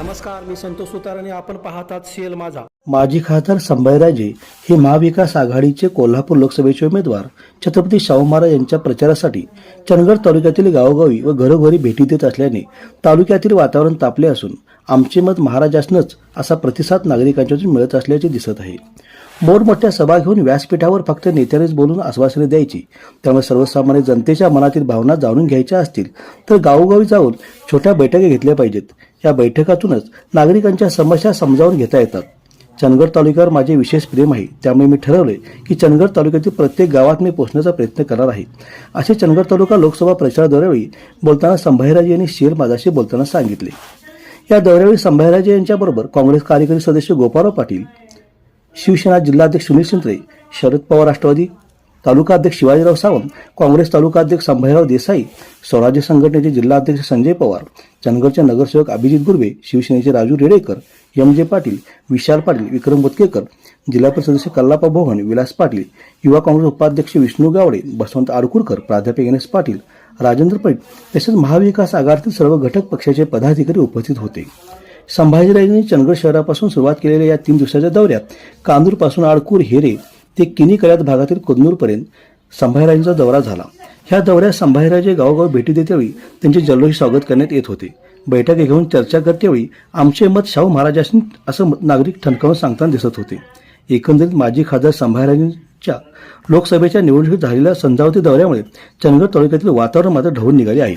नमस्कार मी संतोष सुतार आणि आपण पाहतात सीएल माझा. माजी खासदार संभाजीराजे हे महाविकास आघाडीचे कोल्हापूर लोकसभेचे उमेदवार छत्रपती शाहू महाराज यांच्या प्रचारासाठी चंदगड तालुक्यातील गावोगावी व घरोघरी भेटी देत असल्याने तालुक्यातील वातावरण तापले असून आमचे मत महाराजासनच असा प्रतिसाद नागरिकांच्यातून मिळत असल्याचे दिसत आहे. मोठमोठ्या सभा घेऊन व्यासपीठावर फक्त नेत्यानेच बोलून आश्वासने द्यायची त्यामुळे सर्वसामान्य जनतेच्या मनातील भावना जाणून घ्यायच्या असतील तर गावोगावी जाऊन छोट्या बैठका घेतल्या पाहिजेत. या बैठकातूनच नागरिकांच्या समस्या समजावून घेता येतात. चंदगड तालुक्यावर माझे विशेष प्रेम आहे. त्यामुळे मी ठरवले की चंदगड तालुक्यातील प्रत्येक गावात मी पोहोचण्याचा प्रयत्न करणार आहे. असे चंदगड तालुका लोकसभा प्रचार दौऱ्यावेळी बोलताना संभाजीराजे यांनी शेर माझाशी बोलताना सांगितले. या दौऱ्यावेळी संभाजीराजे यांच्याबरोबर काँग्रेस कार्यकारी सदस्य गोपाळराव पाटील शिवसेना जिल्हाध्यक्ष सुनील शिंत्रे शरद पवार राष्ट्रवादी तालुका अध्यक्ष शिवाजीराव सावंत काँग्रेस तालुका अध्यक्ष संभाजीराव देसाई स्वराज्य संघटनेचे जिल्हाध्यक्ष संजय पवार चंदगडच्या नगरसेवक अभिजित गुर्वे शिवसेनेचे राजू रेडेकर एम जे पाटील विशाल पाटील विक्रम बुतकेकर जिल्हा परिषद सदस्य कल्लापा भोवन विलास पाटील युवा काँग्रेस उपाध्यक्ष विष्णू गावडे बसवंत आडकुरकर प्राध्यापक गणेश पाटील राजेंद्र पैठ तसेच महाविकास आघाडीतील सर्व घटक पक्षाचे पदाधिकारी उपस्थित होते. संभाजीराजेंनी चंदगड शहरापासून सुरुवात केलेल्या या तीन दिवसाच्या दौऱ्यात कांदूरपासून आडकूर हेरे ते किनी कल्यात भागातील कुदनूरपर्यंत संभाजीराजेंचा दौरा झाला. ह्या दौऱ्यात संभाजीराजे गावोगाव भेटी देतेवेळी त्यांचे जल्लोषी स्वागत करण्यात येत होते. बैठक घेऊन चर्चा करतेवेळी आमचे मत शाहू महाराजांनी असं नागरिक ठणकावून सांगताना दिसत होते. एकंदरीत माजी खासदार संभाजीराजेंच्या लोकसभेच्या निवडणुकीत झालेल्या संजावती दौऱ्यामुळे चंदगड तालुक्यातील वातावरण मात्र ढवून निघाले आहे.